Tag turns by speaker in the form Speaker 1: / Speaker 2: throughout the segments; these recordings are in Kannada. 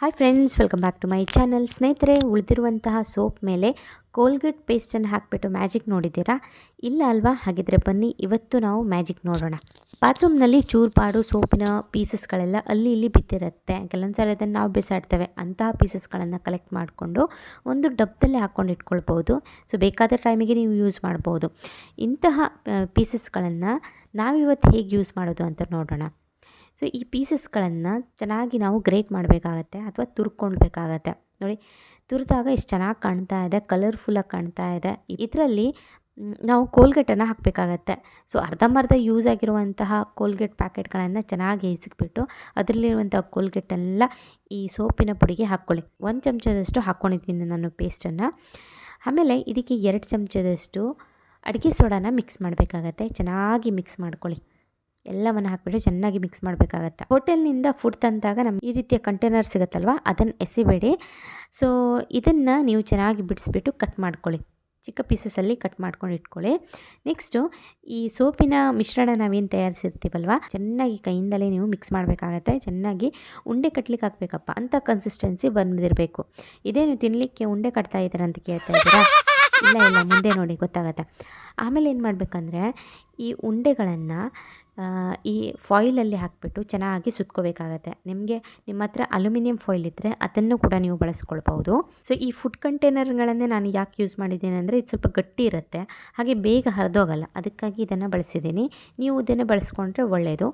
Speaker 1: Hi friends welcome back to my channel ಸ್ನೇಹಿತರೆ, ಉಳಿದಿರುವಂತಹ ಸೋಪ್ ಮೇಲೆ ಕೋಲ್ಗೇಟ್ ಪೇಸ್ಟನ್ನು ಹಾಕಿಬಿಟ್ಟು ಮ್ಯಾಜಿಕ್ ನೋಡಿದ್ದೀರಾ? ಇಲ್ಲ ಅಲ್ವಾ? ಹಾಗಿದ್ರೆ ಬನ್ನಿ, ಇವತ್ತು ನಾವು ಮ್ಯಾಜಿಕ್ ನೋಡೋಣ. ಬಾತ್ರೂಮ್ನಲ್ಲಿ ಚೂರುಪಾಡು ಸೋಪಿನ ಪೀಸಸ್ಗಳೆಲ್ಲ ಅಲ್ಲಿ ಇಲ್ಲಿ ಬಿದ್ದಿರುತ್ತೆ. ಕೆಲವೊಂದು ಅದನ್ನು ನಾವು ಬಿಸಾಡ್ತೇವೆ. ಅಂತಹ ಪೀಸಸ್ಗಳನ್ನು ಕಲೆಕ್ಟ್ ಮಾಡಿಕೊಂಡು ಒಂದು ಡಬ್ಬದಲ್ಲಿ ಹಾಕ್ಕೊಂಡು ಇಟ್ಕೊಳ್ಬೋದು ಸೊ ಬೇಕಾದ ಟೈಮಿಗೆ ನೀವು ಯೂಸ್ ಮಾಡ್ಬೋದು. ಇಂತಹ ಪೀಸಸ್ಗಳನ್ನು ನಾವಿವತ್ತು ಹೇಗೆ ಯೂಸ್ ಮಾಡೋದು ಅಂತ ನೋಡೋಣ. ಸೊ ಈ ಪೀಸಸ್ಗಳನ್ನು ಚೆನ್ನಾಗಿ ನಾವು ಗ್ರೇಟ್ ಮಾಡಬೇಕಾಗತ್ತೆ ಅಥವಾ ತುರ್ಕೊಳ್ಬೇಕಾಗತ್ತೆ ನೋಡಿ, ತುರಿದಾಗ ಎಷ್ಟು ಚೆನ್ನಾಗಿ ಕಾಣ್ತಾ ಇದೆ ಕಲರ್ಫುಲ್ಲಾಗಿ ಕಾಣ್ತಾ ಇದೆ. ಇದರಲ್ಲಿ ನಾವು ಕೋಲ್ಗೇಟನ್ನು ಹಾಕಬೇಕಾಗತ್ತೆ. ಸೊ ಅರ್ಧಂಬರ್ಧ ಯೂಸ್ ಆಗಿರುವಂತಹ ಕೋಲ್ಗೇಟ್ ಪ್ಯಾಕೆಟ್ಗಳನ್ನು ಚೆನ್ನಾಗಿ ಎಸಿಕ್ಬಿಟ್ಟು ಅದರಲ್ಲಿರುವಂಥ ಕೋಲ್ಗೇಟೆಲ್ಲ ಈ ಸೋಪಿನ ಪುಡಿಗೆ ಹಾಕ್ಕೊಳ್ಳಿ. ಒಂದು ಚಮಚದಷ್ಟು ಹಾಕ್ಕೊಂಡಿದ್ದೀನಿ ನಾನು ಪೇಸ್ಟನ್ನು ಆಮೇಲೆ ಇದಕ್ಕೆ ಎರಡು ಚಮಚದಷ್ಟು ಅಡುಗೆ ಸೋಡಾನ ಮಿಕ್ಸ್ ಮಾಡಬೇಕಾಗತ್ತೆ. ಚೆನ್ನಾಗಿ ಮಿಕ್ಸ್ ಮಾಡ್ಕೊಳ್ಳಿ. ಎಲ್ಲವನ್ನು ಹಾಕಿಬಿಟ್ಟು ಚೆನ್ನಾಗಿ ಮಿಕ್ಸ್ ಮಾಡಬೇಕಾಗತ್ತೆ. ಹೋಟೆಲ್ನಿಂದ ಫುಡ್ ತಂದಾಗ ನಮ್ಗೆ ಈ ರೀತಿಯ ಕಂಟೈನರ್ ಸಿಗುತ್ತಲ್ವ? ಅದನ್ನು ಎಸಿಬೇಡಿ. ಸೊ ಇದನ್ನು ನೀವು ಚೆನ್ನಾಗಿ ಬಿಡಿಸ್ಬಿಟ್ಟು ಕಟ್ ಮಾಡ್ಕೊಳ್ಳಿ. ಚಿಕ್ಕ ಪೀಸಸಲ್ಲಿ ಕಟ್ ಮಾಡ್ಕೊಂಡು ಇಟ್ಕೊಳ್ಳಿ. ನೆಕ್ಸ್ಟು ಈ ಸೋಪಿನ ಮಿಶ್ರಣ ನಾವೇನು ತಯಾರಿಸಿರ್ತೀವಲ್ವ? ಚೆನ್ನಾಗಿ ಕೈಯಿಂದಲೇ ನೀವು ಮಿಕ್ಸ್ ಮಾಡಬೇಕಾಗತ್ತೆ. ಚೆನ್ನಾಗಿ ಉಂಡೆ ಕಟ್ಲಿಕ್ಕೆ ಹಾಕಬೇಕಪ್ಪ. ಅಂಥ ಕನ್ಸಿಸ್ಟೆನ್ಸಿ ಬಂದಿರಬೇಕು. ಇದೇನು ತಿನ್ನಲಿಕ್ಕೆ ಉಂಡೆ ಕಟ್ತಾ ಇದ್ದಾರೆ ಅಂತ ಕೇಳ್ತಾ ಇದ್ದೀರಾ? ಇಲ್ಲ ಇಲ್ಲ, ಮುಂದೆ ನೋಡಿ ಗೊತ್ತಾಗತ್ತೆ. ಆಮೇಲೆ ಏನು ಮಾಡಬೇಕಂದ್ರೆ, ಈ ಉಂಡೆಗಳನ್ನು ಈ ಫಾಯಿಲಲ್ಲಿ ಹಾಕಿಬಿಟ್ಟು ಚೆನ್ನಾಗಿ ಸುತ್ಕೋಬೇಕಾಗತ್ತೆ. ನಿಮಗೆ ನಿಮ್ಮ ಹತ್ರ ಅಲ್ಯೂಮಿನಿಯಂ ಫಾಯಿಲ್ ಇದ್ದರೆ ಅದನ್ನು ಕೂಡ ನೀವು ಬಳಸ್ಕೊಳ್ಬೋದು ಸೊ ಈ ಫುಡ್ ಕಂಟೈನರ್ಗಳನ್ನೇ ನಾನು ಯಾಕೆ ಯೂಸ್ ಮಾಡಿದ್ದೀನಿ ಅಂದರೆ ಇದು ಸ್ವಲ್ಪ ಗಟ್ಟಿ ಇರುತ್ತೆ. ಹಾಗೆ ಬೇಗ ಹರಿದೋಗಲ್ಲ. ಅದಕ್ಕಾಗಿ ಇದನ್ನು ಬಳಸಿದ್ದೀನಿ. ನೀವು ಇದನ್ನು ಬಳಸ್ಕೊಂಡ್ರೆ ಒಳ್ಳೆಯದು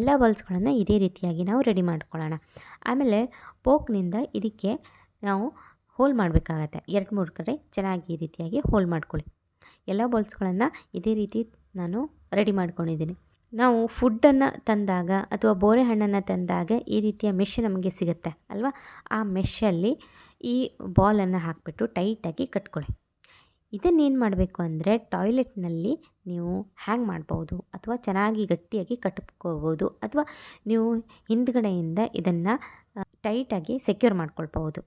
Speaker 1: ಎಲ್ಲ ಬಲ್ಸ್ಗಳನ್ನು ಇದೇ ರೀತಿಯಾಗಿ ನಾವು ರೆಡಿ ಮಾಡ್ಕೊಳ್ಳೋಣ. ಆಮೇಲೆ ಪೋಕ್ನಿಂದ ಇದಕ್ಕೆ ನಾವು ಹೋಲ್ ಮಾಡಬೇಕಾಗತ್ತೆ. ಎರಡು, ಮೂರು ಕಡೆ ಚೆನ್ನಾಗಿ ಈ ರೀತಿಯಾಗಿ ಹೋಲ್ ಮಾಡ್ಕೊಳ್ಳಿ. ಎಲ್ಲ ಬಾಲ್ಸ್ಗಳನ್ನು ಇದೇ ರೀತಿ ನಾನು ರೆಡಿ ಮಾಡ್ಕೊಂಡಿದ್ದೀನಿ. ನಾವು ಫುಡ್ಡನ್ನು ತಂದಾಗ ಅಥವಾ ಬೋರೆ ಹಣ್ಣನ್ನು ತಂದಾಗ ಈ ರೀತಿಯ ಮೆಶ್ ನಮಗೆ ಸಿಗುತ್ತೆ ಅಲ್ವಾ? ಆ ಮೆಷಲ್ಲಿ ಈ ಬಾಲನ್ನು ಹಾಕಿಬಿಟ್ಟು ಟೈಟಾಗಿ ಕಟ್ಕೊಳ್ಳಿ. ಇದನ್ನೇನು ಮಾಡಬೇಕು ಅಂದರೆ ಟಾಯ್ಲೆಟ್ನಲ್ಲಿ ನೀವು ಹ್ಯಾಂಗ್ ಮಾಡ್ಬೋದು ಅಥವಾ ಚೆನ್ನಾಗಿ ಗಟ್ಟಿಯಾಗಿ ಕಟ್ಕೋಬೋದು ಅಥವಾ ನೀವು ಹಿಂದ್ಗಡೆಯಿಂದ ಇದನ್ನು ಟೈಟಾಗಿ ಸೆಕ್ಯೂರ್ ಮಾಡ್ಕೊಳ್ಬೋದು,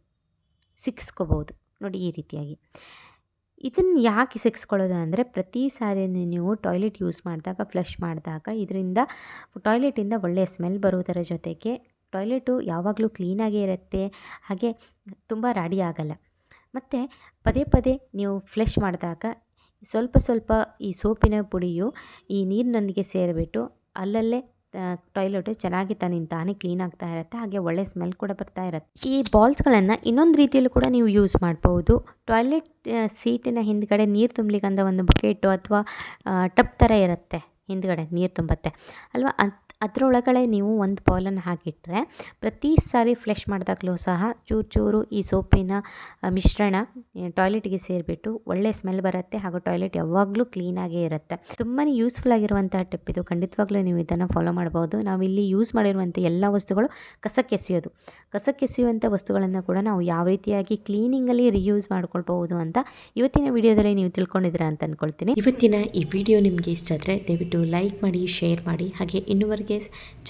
Speaker 1: ಸಿಕ್ಸ್ಕೋಬೋದು. ನೋಡಿ ಈ ರೀತಿಯಾಗಿ. ಇದನ್ನು ಯಾಕೆ ಸಿಕ್ಸ್ಕೊಳ್ಳೋದು ಅಂದರೆ ಪ್ರತಿ ಸಾರಿ ನೀವು ಟಾಯ್ಲೆಟ್ ಯೂಸ್ ಮಾಡಿದಾಗ, ಫ್ಲಶ್ ಮಾಡಿದಾಗ ಇದರಿಂದ ಟಾಯ್ಲೆಟಿಂದ ಒಳ್ಳೆಯ ಸ್ಮೆಲ್ ಬರುವುದರ ಜೊತೆಗೆ ಟಾಯ್ಲೆಟು ಯಾವಾಗಲೂ ಕ್ಲೀನಾಗೇ ಇರುತ್ತೆ, ಹಾಗೆ ತುಂಬ ರಾಡಿ ಆಗಲ್ಲ. ಮತ್ತು ಪದೇ ಪದೇ ನೀವು ಫ್ಲಶ್ ಮಾಡಿದಾಗ ಸ್ವಲ್ಪ ಸ್ವಲ್ಪ ಈ ಸೋಪಿನ ಪುಡಿಯು ಈ ನೀರಿನೊಂದಿಗೆ ಸೇರಿಬಿಟ್ಟು ಅಲ್ಲಲ್ಲೇ ಟಾಯ್ಲೆಟು ಚೆನ್ನಾಗಿ ತನ್ನಿಂದ ತಾನೇ ಕ್ಲೀನ್ ಆಗ್ತಾ ಇರುತ್ತೆ, ಹಾಗೆ ಒಳ್ಳೆ ಸ್ಮೆಲ್ ಕೂಡ ಬರ್ತಾ ಇರುತ್ತೆ. ಈ ಬಾಲ್ಸ್ಗಳನ್ನು ಇನ್ನೊಂದು ರೀತಿಯಲ್ಲೂ ಕೂಡ ನೀವು ಯೂಸ್ ಮಾಡ್ಬೋದು. ಟಾಯ್ಲೆಟ್ ಸೀಟಿನ ಹಿಂದ್ಗಡೆ ನೀರು ತುಂಬಲಿಕ್ಕೆ ಅಂದ ಒಂದು ಬಕೆಟು ಅಥವಾ ಟಬ್ ಥರ ಇರುತ್ತೆ ಹಿಂದ್ಗಡೆ ನೀರು ತುಂಬತ್ತೆ. ಅಲ್ವಾ? ಅದು ಅದರೊಳಗಡೆ ನೀವು ಒಂದು ಬೌಲನ್ನು ಹಾಕಿಟ್ಟರೆ ಪ್ರತಿ ಸಾರಿ ಫ್ಲಶ್ ಮಾಡಿದಾಗಲೂ ಸಹ ಚೂರು ಚೂರು ಈ ಸೋಪಿನ ಮಿಶ್ರಣ ಟಾಯ್ಲೆಟ್ಗೆ ಸೇರಿಬಿಟ್ಟು ಒಳ್ಳೆ ಸ್ಮೆಲ್ ಬರುತ್ತೆ ಹಾಗೂ ಟಾಯ್ಲೆಟ್ ಯಾವಾಗಲೂ ಕ್ಲೀನಾಗೇ ಇರುತ್ತೆ. ತುಂಬಾ ಯೂಸ್ಫುಲ್ ಆಗಿರುವಂತಹ ಟಿಪ್ ಇದು. ಖಂಡಿತವಾಗ್ಲೂ ನೀವು ಇದನ್ನು ಫಾಲೋ ಮಾಡ್ಬೋದು. ನಾವಿಲ್ಲಿ ಯೂಸ್ ಮಾಡಿರುವಂಥ ಎಲ್ಲ ವಸ್ತುಗಳು ಕಸಕ್ಕೆ ಎಸೆಯೋದು. ಕಸಕ್ಕೆ ಎಸೆಯುವಂಥ ವಸ್ತುಗಳನ್ನು ಕೂಡ ನಾವು ಯಾವ ರೀತಿಯಾಗಿ ಕ್ಲೀನಿಂಗಲ್ಲಿ ರಿಯೂಸ್ ಮಾಡ್ಕೊಳ್ಬಹುದು ಅಂತ ಇವತ್ತಿನ ವಿಡಿಯೋದಲ್ಲಿ ನೀವು ತಿಳ್ಕೊಂಡಿದ್ದೀರಾ ಅಂತ ಅಂದ್ಕೊಳ್ತೀನಿ
Speaker 2: ಇವತ್ತಿನ ಈ ವಿಡಿಯೋ ನಿಮಗೆ ಇಷ್ಟ ಆದರೆ ದಯವಿಟ್ಟು ಲೈಕ್ ಮಾಡಿ ಶೇರ್ ಮಾಡಿ, ಹಾಗೆ ಇನ್ನುವರೆಗೆ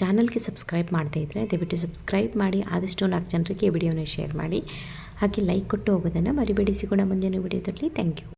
Speaker 2: ಚಾನಲ್ಗೆ ಸಬ್ಸ್ಕ್ರೈಬ್ ಮಾಡದೇ ಇದ್ದರೆ ದಯವಿಟ್ಟು ಸಬ್ಸ್ಕ್ರೈಬ್ ಮಾಡಿ, ಆದಷ್ಟು ನಾಲ್ಕು ಜನರಿಗೆ ಈ ವಿಡಿಯೋನ ಶೇರ್ ಮಾಡಿ. ಹಾಗೆ ಲೈಕ್ ಕೊಟ್ಟು ಹೋಗೋದನ್ನು ಮರಿಬೇಡಿ ಮುಂದಿನ ವಿಡಿಯೋದಲ್ಲಿ. Thank you